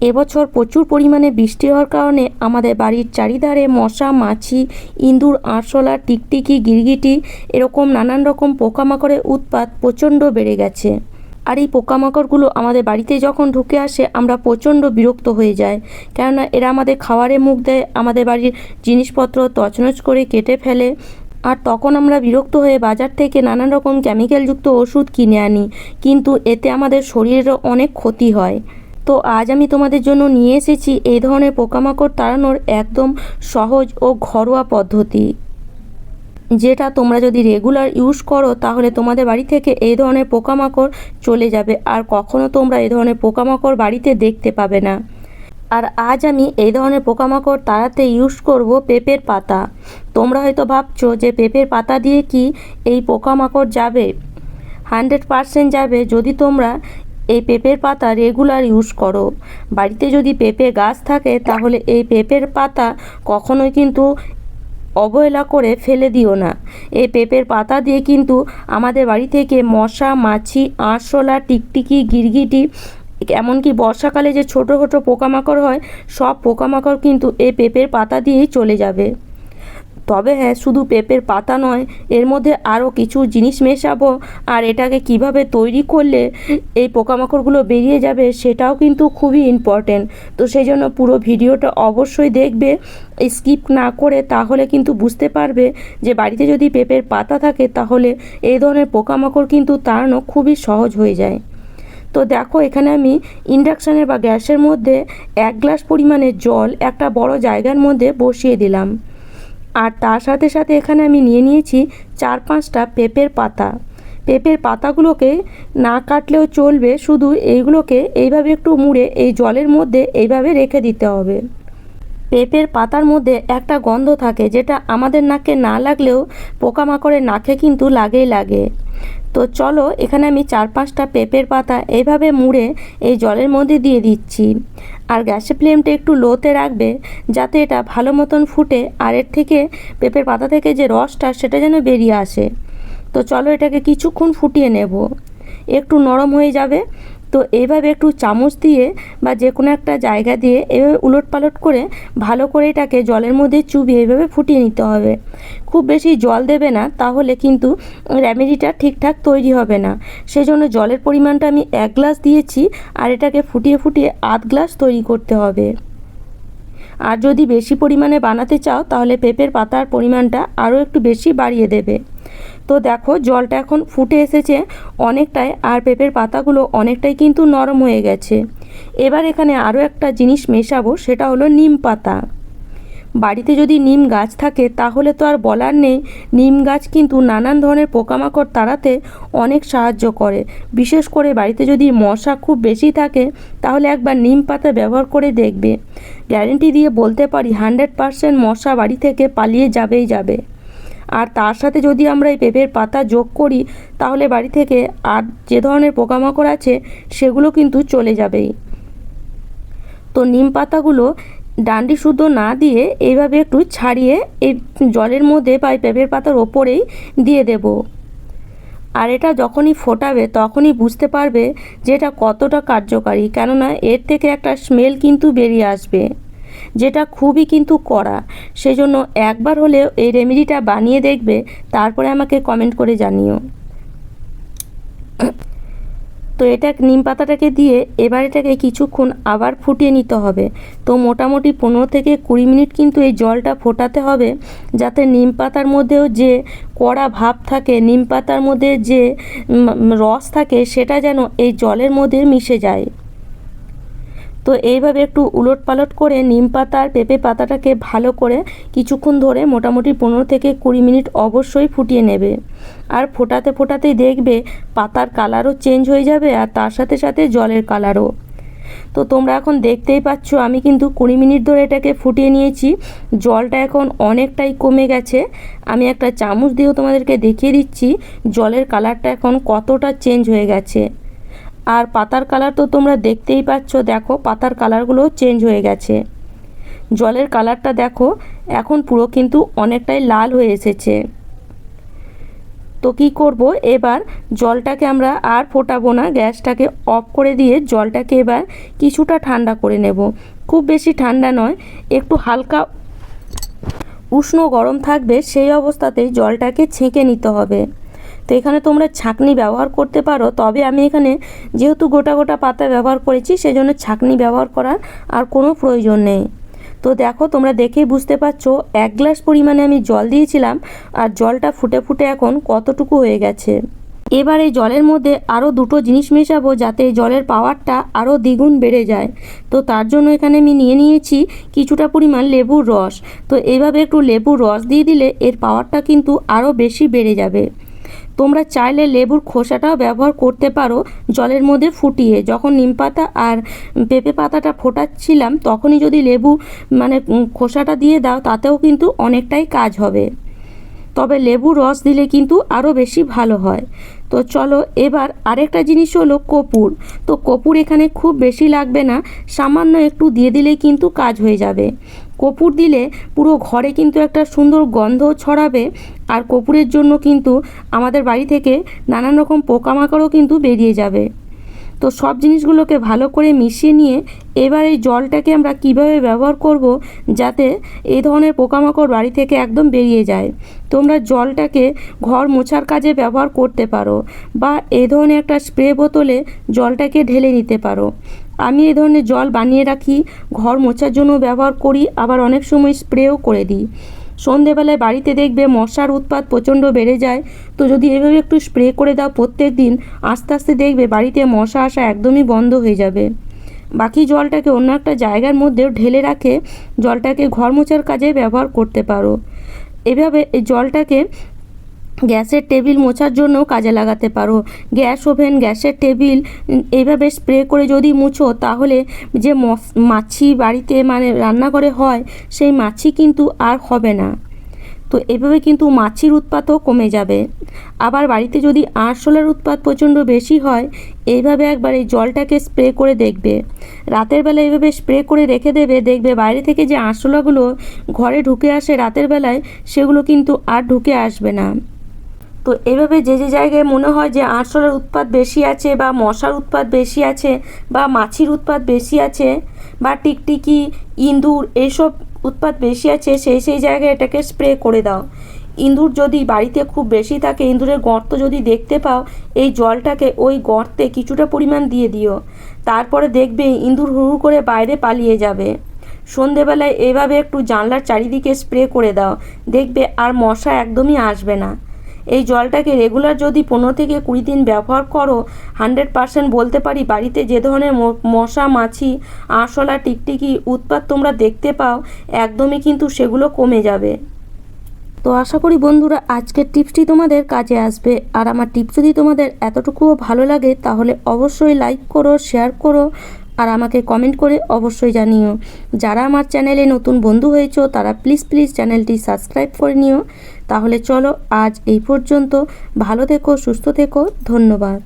এবছর প্রচুর পরিমাণে বৃষ্টি হওয়ার কারণে আমাদের বাড়ির চারিধারে মশা, মাছি, ইঁদুর, আরশোলা, টিকটিকি, গিরগিটি এরকম নানান রকম পোকামাকড়ের উৎপাত প্রচণ্ড বেড়ে গেছে। আর এই পোকামাকড়গুলো আমাদের বাড়িতে যখন ঢুকে আসে, আমরা প্রচণ্ড বিরক্ত হয়ে যাই। কেননা এরা আমাদের খাওয়ারে মুখ দেয়, আমাদের বাড়ির জিনিসপত্র তছনছ করে কেটে ফেলে। আর তখন আমরা বিরক্ত হয়ে বাজার থেকে নানান রকম কেমিক্যালযুক্ত ওষুধ কিনে আনি। কিন্তু এতে আমাদের শরীরেরও অনেক ক্ষতি হয়। তো আজ আমি তোমাদের জন্য নিয়ে এসেছি এই ধরনের পোকামাকড় তাড়ানোর একদম সহজ ও ঘরোয়া পদ্ধতি। যেটা তোমরা যদি রেগুলার ইউজ করো, তাহলে তোমাদের বাড়ি থেকে এই ধরনের পোকামাকড় চলে যাবে, আর কখনো তোমরা এই ধরনের পোকামাকড় বাড়িতে দেখতে পাবে না। আর আজ আমি এই ধরনের পোকামাকড় তাড়াতে ইউজ করব পেঁপের পাতা। তোমরা হয়তো ভাবছ যে পেঁপের পাতা দিয়ে কি এই পোকামাকড় যাবে? হান্ড্রেড পারসেন্ট যাবে। যদি তোমরা এই পেঁপের পাতা রেগুলার ইউজ করো। বাড়িতে যদি পেঁপে গাছ থাকে, তাহলে এই পেঁপের পাতা কখনোই কিন্তু অবহেলা করে ফেলে দিও না। এই পেঁপের পাতা দিয়ে কিন্তু আমাদের বাড়ি থেকে মশা, মাছি, আরশোলা, টিকটিকি, গিরগিটি, এমনকি বর্ষাকালে যে ছোটো ছোটো পোকামাকড় হয়, সব পোকামাকড় কিন্তু এই পেঁপের পাতা দিয়েই চলে যাবে। তবে হ্যাঁ শুধু পেঁপের পাতা নয়, এর মধ্যে আরও কিছু জিনিস মেশাবো। আর এটাকে কীভাবে তৈরি করলে এই পোকামাকড়গুলো বেরিয়ে যাবে সেটাও কিন্তু খুবই ইম্পর্টেন্ট তো সেই জন্য পুরো ভিডিওটা অবশ্যই দেখবে, স্কিপ না করে তাহলে কিন্তু বুঝতে পারবে যে বাড়িতে যদি পেঁপের পাতা থাকে তাহলে এই ধরনের পোকামাকড় কিন্তু তাড়ানো খুবই সহজ হয়ে যায়। তো দেখো, এখানে আমি ইন্ডাকশানের বা গ্যাসের মধ্যে এক গ্লাস পরিমাণে জল একটা বড় জায়গার মধ্যে বসিয়ে দিলাম। আর তার সাথে সাথে এখানে আমি নিয়ে নিয়েছি চার পাঁচটা পেঁপের পাতা। পেঁপের পাতাগুলোকে না কাটলেও চলবে, শুধু এইগুলোকে এইভাবে একটু মুড়ে এই জলের মধ্যে এইভাবে রেখে দিতে হবে। পেঁপের পাতার মধ্যে একটা গন্ধ থাকে যেটা আমাদের নাকে না লাগলেও পোকামাকড়ের নাকে কিন্তু লাগেই লাগে। তো চলো, এখানে আমি চার পাঁচটা পেঁপের পাতা এইভাবে মুড়ে এই জলের মধ্যে দিয়ে দিচ্ছি। আর গ্যাসের ফ্লেমটা একটু লোতে রাখবে যাতে এটা ভালো মতন ফুটে আর এর থেকে পেঁপের পাতা থেকে যে রসটা সেটা যেন বেরিয়ে আসে। তো চলো এটাকে কিছুক্ষণ ফুটিয়ে নেব। একটু নরম হয়ে যাবে। তো এইভাবে একটু চামচ দিয়ে বা যে কোনো একটা জায়গা দিয়ে এভাবে উলট পালট করে ভালো করে এটাকে জলের মধ্যে চুবিয়ে এইভাবে ফুটিয়ে নিতে হবে। খুব বেশি জল দেবে না, তাহলে কিন্তু রেমেডিটা ঠিকঠাক তৈরি হবে না। সেই জন্য জলের পরিমাণটা আমি এক গ্লাস দিয়েছি আর এটাকে ফুটিয়ে ফুটিয়ে আধ গ্লাস তৈরি করতে হবে। আর যদি বেশি পরিমাণে বানাতে চাও, তাহলে পেঁপের পাতার পরিমাণটা আরও একটু বেশি বাড়িয়ে দেবে। তো দেখো, জলটা এখন ফুটে এসেছে। অনেকটাই, আর পেঁপের পাতাগুলো অনেকটাই কিন্তু নরম হয়ে গেছে। এবার এখানে আরও একটা জিনিস মেশাবো, সেটা হলো নিম পাতা। বাড়িতে যদি নিম গাছ থাকে, তাহলে তো আর বলার নেই। নিম গাছ কিন্তু নানান ধরনের পোকামাকড় তাড়াতে অনেক সাহায্য করে। বিশেষ করে বাড়িতে যদি মশা খুব বেশি থাকে, তাহলে একবার নিম পাতা ব্যবহার করে দেখবে। গ্যারেন্টি দিয়ে বলতে পারি, হান্ড্রেড পারসেন্ট মশা বাড়ি থেকে পালিয়ে যাবেই যাবে। আর তার সাথে যদি আমরা এই পেঁপের পাতা যোগ করি, তাহলে বাড়ি থেকে আর যে ধরনের পোকামাকড় আছে, সেগুলো কিন্তু চলে যাবেই। তো নিম পাতাগুলো ডান্ডি শুদ্ধ না দিয়ে এইভাবে একটু ছাড়িয়ে এই জলের মধ্যে বা এই পেঁপের পাতার ওপরেই দিয়ে দেব। আর এটা যখনই ফোটাবে, তখনই বুঝতে পারবে যে এটা কতটা কার্যকারী, কেননা এর থেকে একটা স্মেল কিন্তু বেরিয়ে আসবে। যেটা খুবই কিন্তু কড়া। সেজন্য একবার হলেও এই রেমেডিটা বানিয়ে দেখবে, তারপরে আমাকে কমেন্ট করে জানিও। তো এটা নিম পাতাটাকে দিয়ে এবার এটাকে কিছুক্ষণ আবার ফুটিয়ে নিতে হবে। তো মোটামুটি পনেরো থেকে কুড়ি মিনিট কিন্তু এই জলটা ফোটাতে হবে, যাতে নিম পাতার মধ্যেও যে কড়া ভাব থাকে, নিম পাতার মধ্যে যে রস থাকে, সেটা যেন এই জলের মধ্যে মিশে যায়। তো এইভাবে একটু উলট পালট করে নিম পাতা আর পেঁপে পাতাটাকে ভালো করে কিছুক্ষণ ধরে মোটামুটি পনেরো থেকে কুড়ি মিনিট অবশ্যই ফুটিয়ে নেবে। আর ফোটাতে ফোটাতেই দেখবে পাতার কালারও চেঞ্জ হয়ে যাবে আর তার সাথে সাথে জলের কালারও। তো তোমরা এখন দেখতেই পাচ্ছ আমি কিন্তু কুড়ি মিনিট ধরে এটাকে ফুটিয়ে নিয়েছি। জলটা এখন অনেকটাই কমে গেছে। আমি একটা চামচ দিয়েও তোমাদেরকে দেখিয়ে দিচ্ছি, জলের কালারটা এখন কতটা চেঞ্জ হয়ে গেছে। আর পাতার কালার তো তোমরা দেখতেই পাচ্ছ, দেখো পাতার কালারগুলো চেঞ্জ হয়ে গেছে। জলের কালারটা দেখো, এখন পুরো কিন্তু অনেকটাই লাল হয়ে এসেছে। তো কী করব? এবার জলটাকে আমরা আর ফোটাবো না, গ্যাসটাকে অফ করে দিয়ে জলটাকে এবার কিছুটা ঠান্ডা করে নেব। খুব বেশি ঠান্ডা নয়, একটু হালকা উষ্ণ গরম থাকবে, সেই অবস্থাতেই জলটাকে ছেঁকে নিতে হবে। তো এখানে তোমরা ছাঁকনি ব্যবহার করতে পারো। তবে আমি এখানে যেহেতু গোটা গোটা পাতা ব্যবহার করেছি, সেজন্য ছাঁকনি ব্যবহার করার আর কোনো প্রয়োজন নেই। তো দেখো, তোমরা দেখেই বুঝতে পারছ, এক গ্লাস পরিমাণে আমি জল দিয়েছিলাম আর জলটা ফুটে ফুটে এখন কতটুকু হয়ে গেছে। এবার এই জলের মধ্যে আরও দুটো জিনিস মেশাবো যাতে জলের পাওয়ারটা আরও দ্বিগুণ বেড়ে যায়। তো তার জন্য এখানে আমি নিয়ে নিয়েছি কিছুটা পরিমাণ লেবুর রস। তো এইভাবে একটু লেবুর রস দিয়ে দিলে এর পাওয়ারটা কিন্তু আরও বেশি বেড়ে যাবে। তোমরা চাইলে লেবুর খোসাটাও ব্যবহার করতে পারো জলের মধ্যে ফুটিয়ে। যখন নিম পাতা আর পেঁপে পাতাটা ফোটাচ্ছিলাম, তখনই যদি লেবু মানে খোসাটা দিয়ে দাও, তাতেও কিন্তু অনেকটাই কাজ হবে। তবে লেবু রস দিলে কিন্তু আরও বেশি ভালো হয়। তো চলো, এবার আরেকটা জিনিস হলো কপুর। তো কপুর এখানে খুব বেশি লাগবে না, সামান্য একটু দিয়ে দিলেই কিন্তু কাজ হয়ে যাবে। কপুর দিলে পুরো ঘরে কিন্তু একটা সুন্দর গন্ধ ছড়াবে। আর কপুরের জন্য কিন্তু আমাদের বাড়ি থেকে নানান রকম পোকামাকড়ও কিন্তু বেরিয়ে যাবে। তো সব জিনিসগুলোকে ভালো করে মিশিয়ে নিয়ে এবার এই জলটাকে আমরা কীভাবে ব্যবহার করব যাতে এই ধরনের পোকামাকড় বাড়ি থেকে একদম বেরিয়ে যায়। তোমরা জলটাকে ঘর মোছার কাজে ব্যবহার করতে পারো বা এই ধরনের একটা স্প্রে বোতলে জলটাকে ঢেলে নিতে পারো। আমি এই ধরনের জল বানিয়ে রাখি, ঘর মোছার জন্য ব্যবহার করি, আবার অনেক সময় স্প্রেও করে দিই। সন্ধেবেলায় বাড়িতে দেখবে মশার উৎপাত প্রচণ্ড বেড়ে যায়। তো যদি এভাবে একটু স্প্রে করে দাও প্রত্যেক দিন, আস্তে আস্তে দেখবে বাড়িতে মশা আসা একদমই বন্ধ হয়ে যাবে। বাকি জলটাকে অন্য একটা জায়গার মধ্যেও ঢেলে রাখে, জলটাকে ঘর মোছার কাজে ব্যবহার করতে পারো। এভাবে এই জলটাকে গ্যাসের টেবিল মোছার জন্যও কাজে লাগাতে পারো। গ্যাস ওভেন, গ্যাসের টেবিল এইভাবে স্প্রে করে যদি মুছো, তাহলে যে মাছি বাড়িতে মানে রান্নাঘরে হয়, সেই মাছি কিন্তু আর হবে না। তো এভাবে কিন্তু মাছির উৎপাতও কমে যাবে। আবার বাড়িতে যদি আরশোলার উৎপাত প্রচণ্ড বেশি হয়, এইভাবে একবার এই জলটাকে স্প্রে করে দেখবে। রাতের বেলা এইভাবে স্প্রে করে রেখে দেবে, দেখবে বাইরে থেকে যে আরশোলাগুলো ঘরে ঢুকে আসে রাতের বেলায়, সেগুলো কিন্তু আর ঢুকে আসবে না। তো এভাবে যে যে জায়গায় মনে হয় যে আরশোলার উৎপাত বেশি আছে বা মশার উৎপাত বেশি আছে বা মাছির উৎপাত বেশি আছে বা টিকটিকি, ইঁদুর এইসব উৎপাত বেশি আছে, সেই সেই জায়গায় এটাকে স্প্রে করে দাও। ইঁদুর যদি বাড়িতে খুব বেশি থাকে, ইঁদুরের গর্ত যদি দেখতে পাও, এই জলটাকে ওই গর্তে কিছুটা পরিমাণ দিয়ে দিও। তারপরে দেখবে ইঁদুর হুড় করে বাইরে পালিয়ে যাবে। সন্ধেবেলায় এভাবে একটু জানলার চারিদিকে স্প্রে করে দাও। দেখবে আর মশা একদমই আসবে না। এই জলটাকে রেগুলার যদি পনেরো থেকে কুড়ি দিন ব্যবহার করো হান্ড্রেড পারসেন্ট বলতে পারি বাড়িতে যে ধরনের মশা, মাছি, আরশোলা, টিকটিকি উৎপাত তোমরা দেখতে পাও, একদমই কিন্তু সেগুলো কমে যাবে। তো আশা করি বন্ধুরা আজকের টিপসটি তোমাদের কাজে আসবে। আর আমার টিপস যদি তোমাদের এতটুকুও ভালো লাগে তাহলে অবশ্যই লাইক করো শেয়ার করো আর আমাকে কমেন্ট করে অবশ্যই জানিও। যারা আমার চ্যানেলে নতুন বন্ধু হয়েছো, তারা প্লিজ প্লিজ চ্যানেলটি সাবস্ক্রাইব করে নিও। তাহলে চলো আজ এই পর্যন্ত। ভালো থেকো, সুস্থ থেকো। ধন্যবাদ।